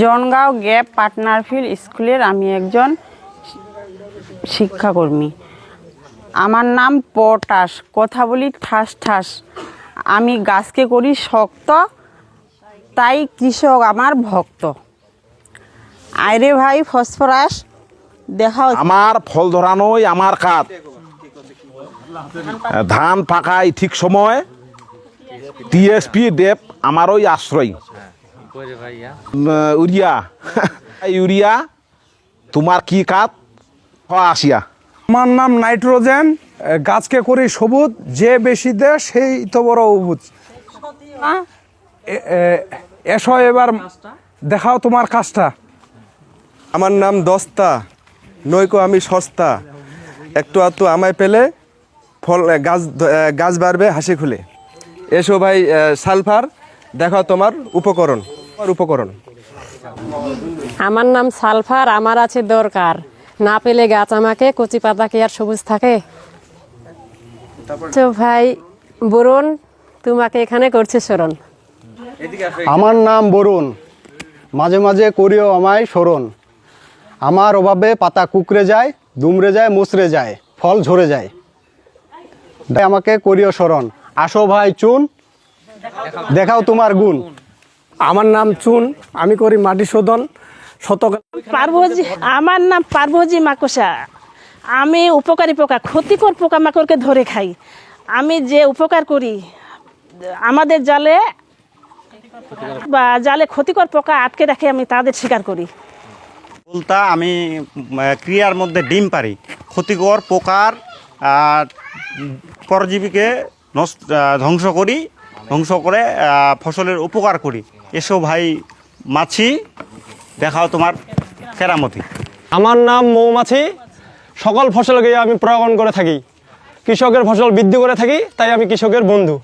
জনগাঁও gap পার্টনারফিল্ড স্কুলের আমি একজন শিক্ষাকর্মী। আমার নাম পটাশ, কথা বলি ঠাস ঠাস। আমি গাছকে করি শক্ত, তাই কৃষক আমার ভক্ত। আইরে ভাই, ফসফরাস, দেখা আমার ফল ধরানোই আমার কাজ। ধান পাকাই ঠিক সময়। টিএসপি ডেপ আমারই আশ্রয়। ইউরিয়া ইউরিয়া তোমার কি হ আসিয়া। আমার নাম নাইট্রোজেন গাছকে করি সবুজ যে বেশি দেয় সেই তো বড় অবুজ। এসো এবার দেখাও তোমার কাজটা। আমার নাম দস্তা নৈকো আমি সস্তা। একটু আধটু আমায় পেলে ফল গাছ গাছ বাড়বে হাসি খুলে। এসো ভাই সালফার দেখাও তোমার উপকরণ। উপকরণ? আমার নাম সালফার আমার আছে দরকার। না পেলে গাছ আমাকে কচি পাতা কি আর সবুজ থাকে? তো ভাই বরুণ তোমাকে এখানে করছে স্মরণ। আমার নাম বরুণ। মাঝে মাঝে করিও আমায় স্মরণ। আমার অভাবে পাতা কুকড়ে যায় দুমড়ে যায় মুচড়ে যায় ফল ঝরে যায়। তাই আমাকে করিও স্মরণ। আসো ভাই চুন। দেখাও তোমার গুণ। আমার নাম চুন আমি করি মাটি শোধন শতক পার্বজি আমার নাম পার্বজি মাকসা আমি উপকারী পোকা ক্ষতিকর পোকা মাকড়কে ধরে খাই। আমি যে উপকার করি আমাদের জালে বা জালে ক্ষতিকর পোকা আটকে রাখে আমি তাদের শিকার করি। বলতা আমি ক্রিয়ার মধ্যে ডিম পারি। ক্ষতিকর পোকার পরজীবীকে নষ্ট ধ্বংস করি ধ্বংস করে ফসলের উপকার করি। এসো ভাই মাছি, দেখাও তোমার কেরামতি। আমার নাম মৌমাছি। সকল ফসলকে আমি প্রয়োগন করে থাকি। কৃষকের ফসল বৃদ্ধি করে থাকি, তাই আমি কৃষকের বন্ধু।